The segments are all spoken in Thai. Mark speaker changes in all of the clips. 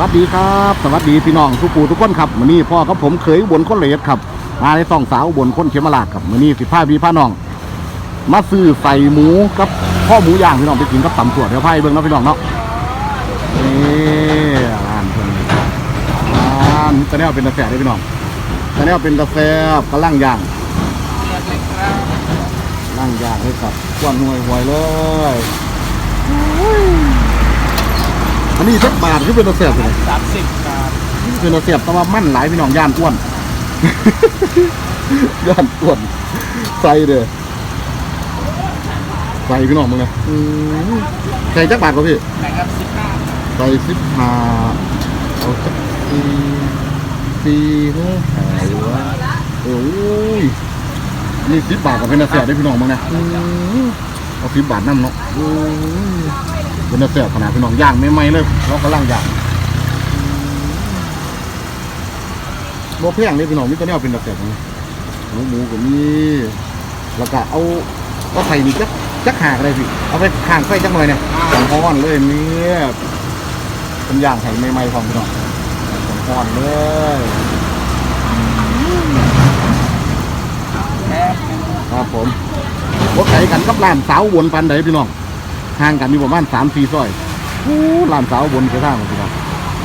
Speaker 1: วัสดีครับ สวัสดีพี่น้องทุกปู่ทุกคนครับมือนี้พ่อกับผมเคยบนคนเอียดครับมาในต้องสาวบนคนเขมราชครับมือนี้สิพาพี่พาน้อง มาซื้อใส่หมูกับข้อหมูย่างพี่น้องไปกินกับตำถั่วเดี๋ยวพาไปเบิ่งนาะพี่น้องเนาะนี่ร้านเพิ่นร้านตะแนวเป็นกระแสเลยพี่น้องตะแนวเป็นกระแสกำลังย่างนั่งย่างเลยครับควนหวยหวยเลย อันนี้สักบาทที่เป็นกระแสเลย
Speaker 2: สามสิบครับ
Speaker 1: เป็นเราเสียบแต่ว่ามั่นหลายพี่น้องย่านอ้วน ย่านอ้วนใส่เด้อใส่พี่น้องมึงไงใส่จักบาทก็พี่
Speaker 2: แบ่งกันสิบห้า
Speaker 1: ใส่สิบห้าเอาจักสี่สี่หูหาวะโอ้ยนี่สิบบาทกับเป็นอาเซียได้พี่น้องมึงไงเอาสิบบาทนั่นเนาะโอ้ย เป็นอาเซียขนาดพี่น้องย่างไม่ไหมเลยเรากำลังย่างโมแพงนี่พี่น้องมีแตัวแนวเป็นตะแกรงนี่หมูหมูก็มีแล้วก็เอาเอาไข่นี่จักจักหากอะไรพี่เอาไปห่างไฟจักหน่อยเนี่ยหอมๆเลยเนี่ยเป็นย่างไข่ใหม่ๆของพี่น้องหอมๆเลย
Speaker 2: ค
Speaker 1: รับผมรถไถกันกับร้านสาวบนปันใดพี่น้อง ห่างกันอยู่ประมาณสามสี่ซอยอู้ร้านสาวบนคือทางของพี่น้อง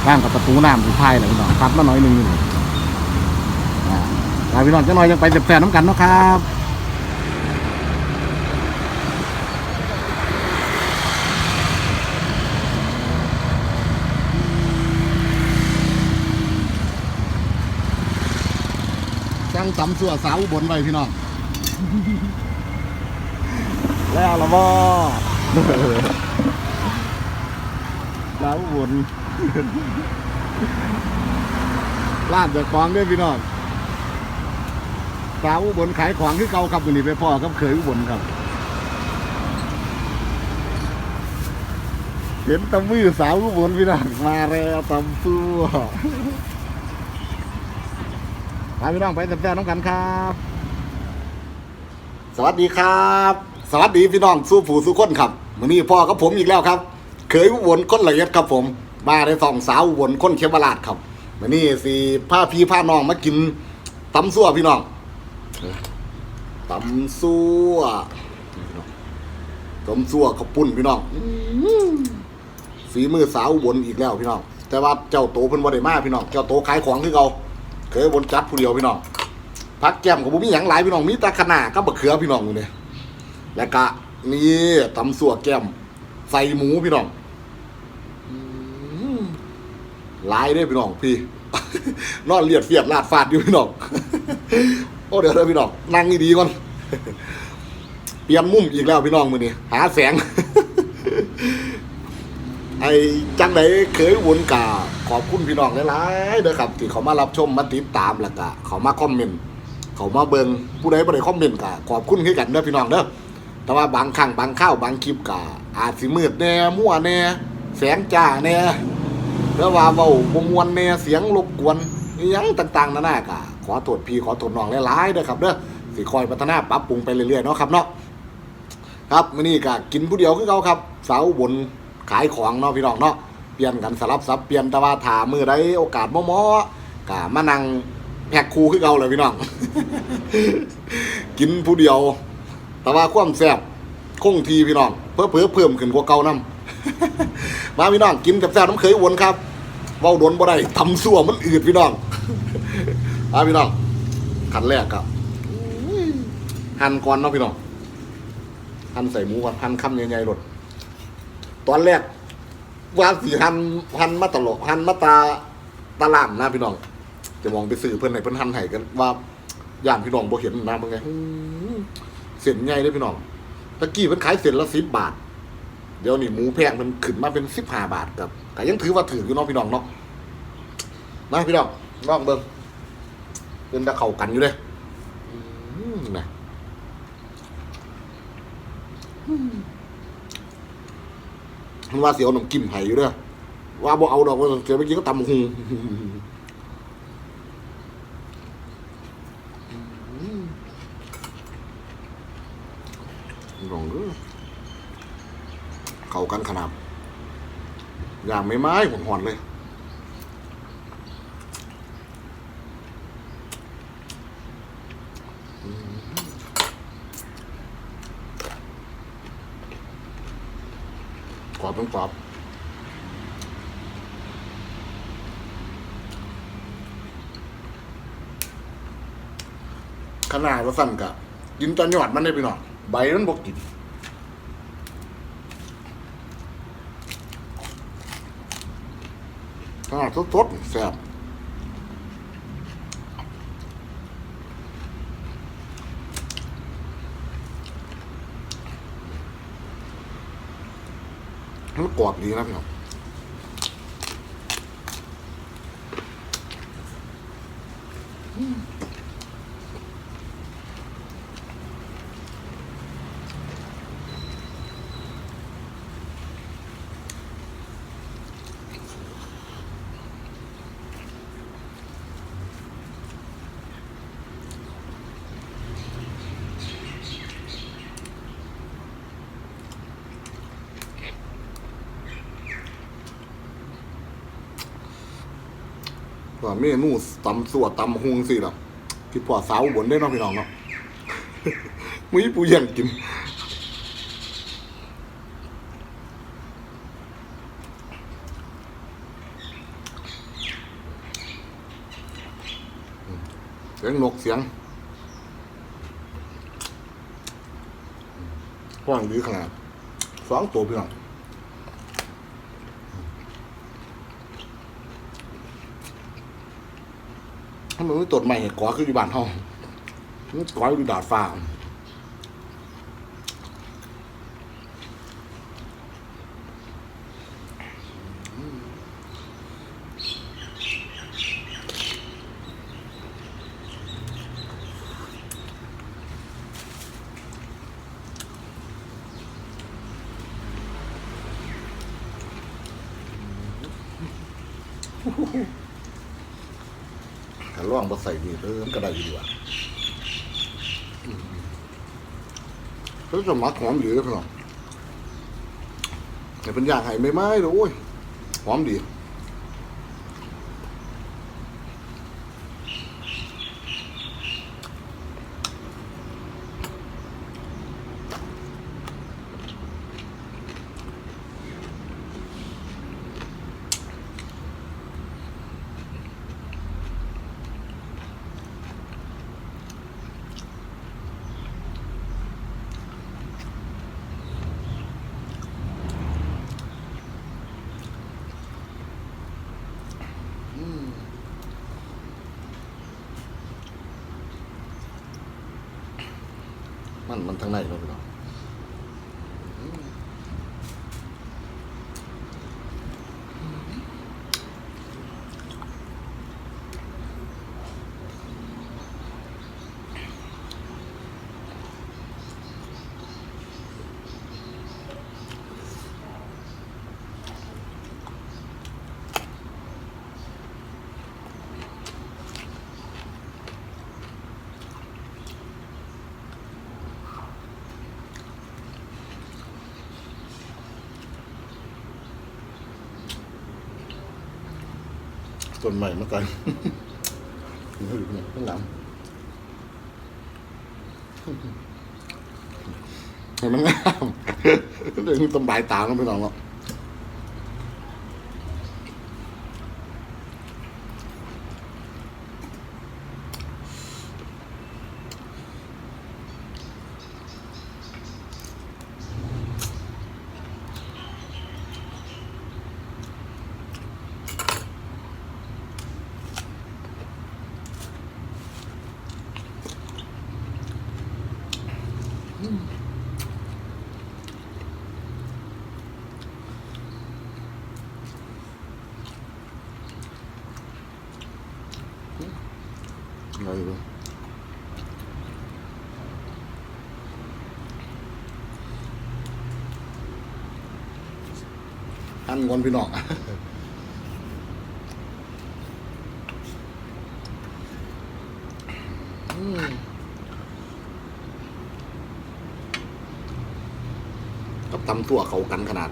Speaker 1: ทางกับประตูน้ำอยู่ท้ายเลยพี่น้องตัดมาหน่อยหนึงนี่เลยอ่าลาพี่น้องจะหน่อยยังไปแฝงน้ำกันเนาะครับจังตำสัวสาวบนไปพี่น้อง แล้วละบ่ สาวอุบนลาดจากของด้วยพี่น้องสาวอุบนขายของที่เก่าครับวันนี้ไปพ่อครับเคยอุบลครับ เห็นตำมือสาวอุบลพี่น้องมาแล้วตำสัวพาพี่น้องไปแซ่บๆน้องกันครับ สวัสดีครับ สวัสดีพี่น้องสู้ผู้สู้คนครับ วันนี้พ่อกับผมอีกแล้วครับเคยอุบลคนละเอียดครับผม มาในสองสาวอุบลคนเขมราชครับวันนี้สิพาพี่พาน้องมากินตำซั่วพี่น้องตำซั่วตำซั่วข้าวปุ้นพี่น้องฝีมือสาวอุบลอีกแล้วพี่น้อง แต่ว่าเจ้าโตเพิ่นบ่ได้มาพี่น้องเจ้าโตขายของคือเก่าเคยบนจัดผู้เดียวพี่น้องพักแก้มกับบุมีหยังหลายพี่น้องมีตาขนาก็บะเขือพี่น้องอยู่เนี่ยแล้วก็ นี่ตำสัวแก้ม ใส่หมูพี่น้องหลายเด้พี่น้องพี่นอนเลียดเฟียดลาดฟาดอยู่พี่น้องโอ้เดี๋ยวเดี๋ยวพี่น้องนั่งดีๆก่อนเปลี่ยนมุมอีกแล้วพี่น้องมือนี้หาแสง ไอ้จังไดเคยวนกาขอบคุณพี่น้องหลายๆเด้อครับ ที่เขามารับชมมาติดตามแล้วก็เขามาคอมเมนต์เขามาเบิงผู้ใดบ่ได้คอมเมนต์ก็ขอบคุณคือกันเด้อพี่น้องเด้อ แต่ว่าบางครั้งบางข้าวบางคลิปก็อาจสิมืดแน่มั่วแน่แสงจ้าแน่หรือว่าเว้าบมวนแน่เสียงรบกวนยังต่างๆนานาก็ขอโทษพี่ขอโทษน้องหลายๆเด้อครับเด้อสิคอยพัฒนาปรับปรุงไปเรื่อยๆเนาะครับเนาะครับมื้อนี้ก็กินผู้เดียวคือเขาครับ สาวบนขายของเนาะพี่น้องเนาะเปลี่ยนกันสลับซับเปลี่ยนแต่ว่าถามือใดโอกาสเหมาะๆก็มานั่งแพ็คคูคือเก่าเลยพี่น้อง กินผู้เดียว แต่ว่าความแซ่บคงทีพี่น้อง เพิ่มเพิ่มเพิ่มขึ้นกว่าเก่านํมาพี่น้องกินกับแซ่บน้ำเคยวนครับเว้าโดนบ่ได้ทำซั่วมันอืดพี่น้องมาพี่น้องขันแรกครับหั่นก่อนเนาะพี่น้องหั่นใส่หมูก่อนหั่นคำใหญ่ๆหลดตอนแรกว่าสีหั่นหั่นมาตลกหั่นมาตาตาล่ามนะพี่น้อง จะมองไปสื่อเพื่อนไหนเพื่อนหั่นไห้กันว่าย่านพี่น้องบ่เห็นนะมึงไง เส้นใหญ่เลยพี่น้องตะกี้เพิ่นขายเส้นละสิบบาท เดี๋ยวนี้หมูแพงมันขึ้นมาเป็นสิบห้าบาทกับแต่ยังถือว่าถืออยู่น้องพี่น้องเนาะมาพี่น้องลองเบิ่งเป็นตะเข่ากันอยู่เลยนะมันว่าเสียวหนมกิมไห้อยู่เด้อว่าบ่เอาดอกว่าเสียวไปกินก็ตำหุง พี่งเขากันขนาดอย่างไม่ไม้หอนเลยกรอบต้องกรอบขนาดว่าสั่นกะกินตอนหยอดมันได้ไปหน่อย ใบมันบกกินขนาดสดๆแซ่บมันกรอบดีนะพี่น้องว่าเมนูตำสัวตำฮุงสิล่ะที่ปอดสาวบนได้เนาะพี่น้องเนาะมุ้ยปูยี่งกินเสียงนกเสียงกว้างดีขนาดสองตัวพี่น้อง ถ้ามันไม่ตดใหม่เห็ดก่อคืออยู่บ้านห้องก่ออยู่ดาดฟ้า ถ้าล่อใส่ดีเริ่มก็ได้ดีว่ะเขาจะมักหอมดีเลยพี่น้องแต่เป็นอย่างไห้ไม่ไหม้เลยโอ้ยหอมดี มันมันทางไหนเนาะพี่น้อง ต้นใหม่มากันอยู่เนี่ยข้างหลังเห็นมันงามเดี๋ยวนี้ต้นใบายตามกันไปน้องเนาะอะไรอยู่ อันงอนพี่น้องกับตำตัวเขากันขนาด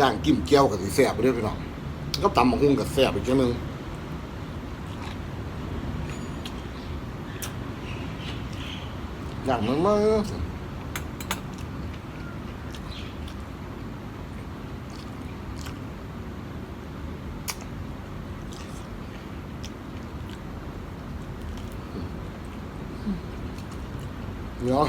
Speaker 1: ย่างกิ้มเกี๊ยวกับสีแซ่บไปด้วยพี่น้องก็ตำบักหุ่งกับแซ่บอีกจังหนึงอย่างมันมากเนาะ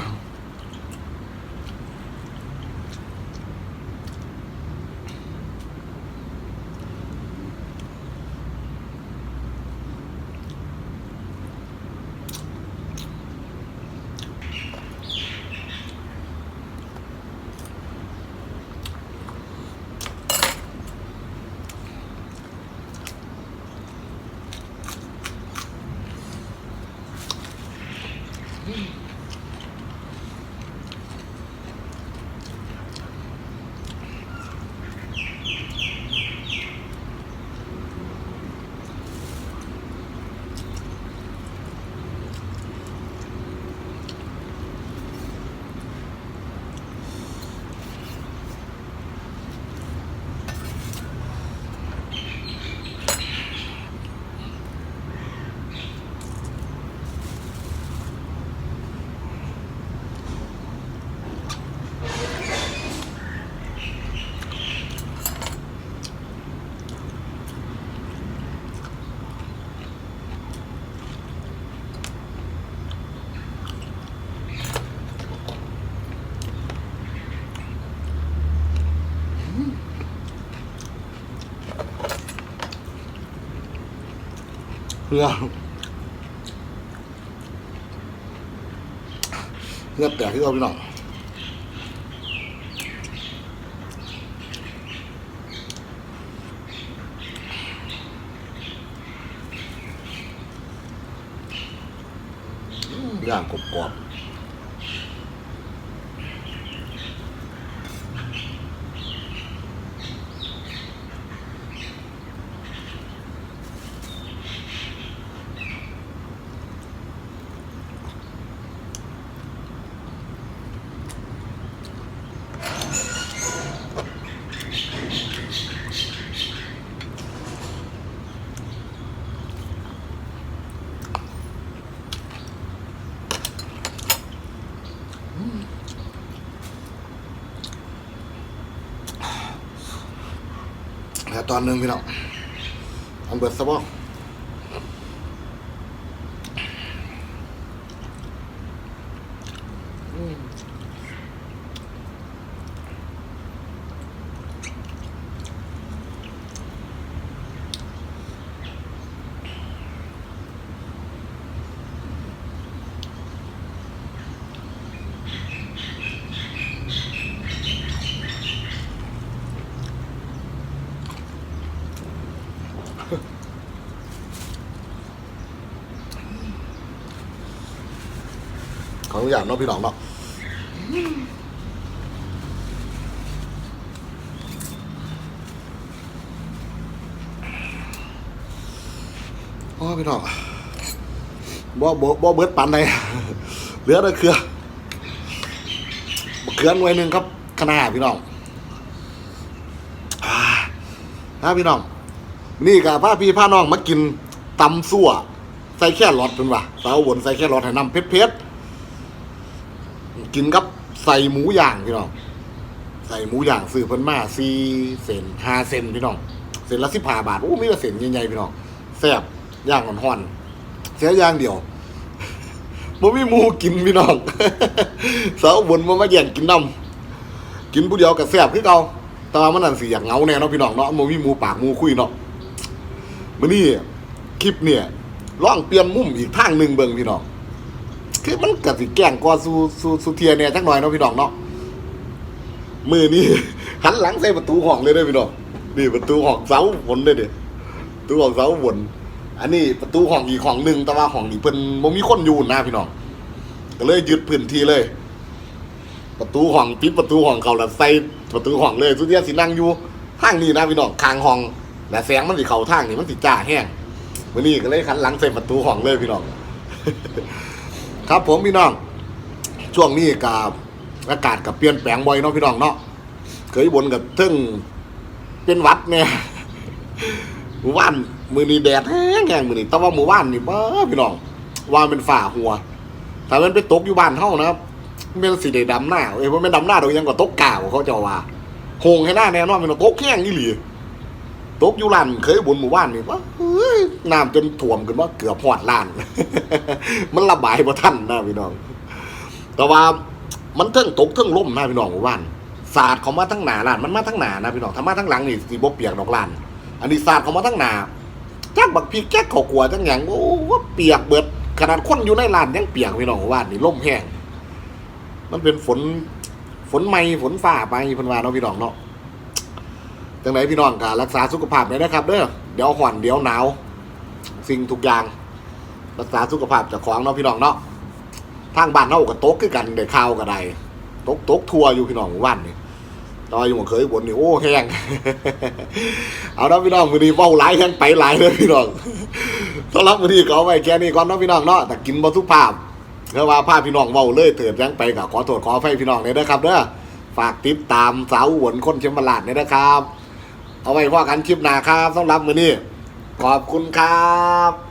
Speaker 1: เพื่อเพื่อแต่ที่เราพี่น้องอืมย่างกรอบๆแล้ว ตอนหนึ่งพี่น้องอันเบิดซะบ่อืม ขออนุญาตเนาะพี่น้องเนาะโอ้พี่น้องบ่บ่บ่เบิดปันใดเหลือแต่เครือเครือหน่วยหนึ่งครับขนาดพี่น้องนะพี่น้อง นี่กับพ่าพี่พ่าน้องมากินตำซั่วใส่แค่รอดเป็นว่ะสาวบนใส่แค่รอดให้น้ำเผ็ดๆ กินกับใส่หมูย่างพี่น้องใส่หมูย่างซื้อเพิ่นมาสี่เซนห้าเซนพี่น้องเซนละสิบห้าบาทโอ้มีแต่เซนใหญ่ๆพี่น้องแซ่บย่างห่อนๆเสียอย่างเดียวบ่มีหมูกินพี่น้องสาวบนมามาแย่งกินน้ำกินผู้เดียวกับแซ่บคือเก่าแต่ว่ามันนั่นสิอยากเงาแน่เนาะพี่น้องเนาะบ่มีหมูปากหมูคุยเนาะมื้อนี้คลิปเนี่ยล่องเปลี่ยนมุมอีกทางหนึ่งเบิ่งพี่น้อง คือมันก็สิแกล้งกว่าสู่สู่สู่เทียเนี่ยจักหน่อยเนาะพี่น้องเนาะมือนี่หันหลังใส่ประตูห้องเลยเด้อพี่น้องนี่ประตูห้องเสาบนเด้อเด้อประตูห้องเสาบนอันนี้ประตูห้องอีกห้องหนึ่งแต่ว่าห้องนี้เพิ่นบ่มีคนอยู่นะพี่น้องก็เลยยึดพื้นที่เลย ประตูห้องปิดประตูห้องเขาแล้วใส่ประตูห้องเลยสุดเทียสินั่งอยู่ทางนี้นะพี่น้องข้างห้องและแสงมันสิเข้าทางนี่มันสิจ้าแห้งมื้อนี้ก็เลยหันหลังใส่ประตูห้องเลยพี่น้อง ครับผมพี่น้อง ช่วงนี้กับอากาศกับเปลี่ยนแปลงบ่อยเนาะพี่น้องเนาะเคยบนกับทึ่งเป็นวัดเนี่ยหมู่บ้านมือนีแดดแห้งแห้งมือนี้แต่ว่าหมู่บ้านนี่บ้าพี่น้องว่าเป็นฝ่าหัวแต่มันไปตกอยู่บ้านเท่านะครับเป็นสีแดงดำหน้าเอ้ยว่าเป็นดำหน้าดอกยังกว่าตกก่าวเขาจะว่าโหงให้หน้าแน่นอนเป็นตกแห้งนี่หลีตกอยู่ลานเคยบนหมู่บ้านนี่บ้ น้ำจนถ่วมกันว่าเกือบพอดลาน มันระบายบ่ทันนะพี่น้อง แต่ว่ามันเทิงตกเทิงล่มนะพี่น้องหมู่บ้านศาสตร์เขามาทั้งหนาล้านมันมาทั้งหนานะพี่น้องถ้ามาทั้งหลังนี่สิบ่เปียกดอกลาน อันนี้ศาสตร์เขามาทั้งหนาจักบักพีแจ๊กขากลัวจังหยังโอ้ว่าเปียกเบิด ขนาดคนอยู่ในลานยังเปียกพี่น้องหมู่บ้านนี่ล่มแห้งมันเป็นฝนฝนไม่ฝนฝ่าไปพิ่นวาเนาะพี่น้องเนาะจังไหนพี่น้องก็รักษาสุขภาพหน่อยนะครับเด้อ เดี๋ยวห่อนเดี๋ยวหนาว สิ่งทุกอย่าง รักษาสุขภาพจากของเนาะพี่น้องเนาะทางบ้านเฮาก็ตกคือกันได้ข่าวก็ได้ตกตกทัวร์อยู่พี่น้องหมู่บ้านนี่ตอนอยู่หม้องเคยบนนี่โอ้แห้งเอาเนาะพี่น้องมื้อนี้เว้าหลายแห้งไปหลายเลยพี่น้องสำหรับมื้อนี้ก็ไว้แค่นี้ก่อนเนาะพี่น้องเนาะแต่กินบ่ทุกภาพเพราะว่าภาพพี่น้องเว้าเลยเถิดยังไปก็ขอโทษขออภัยพี่น้องเลยนะครับเด้อฝากติดตามสาวหวนคนเชียงบลาดเนี่ยนะครับ เอาไว้พอกันคลิปหน้าครับสำหรับมื้อนี้ขอบคุณครับ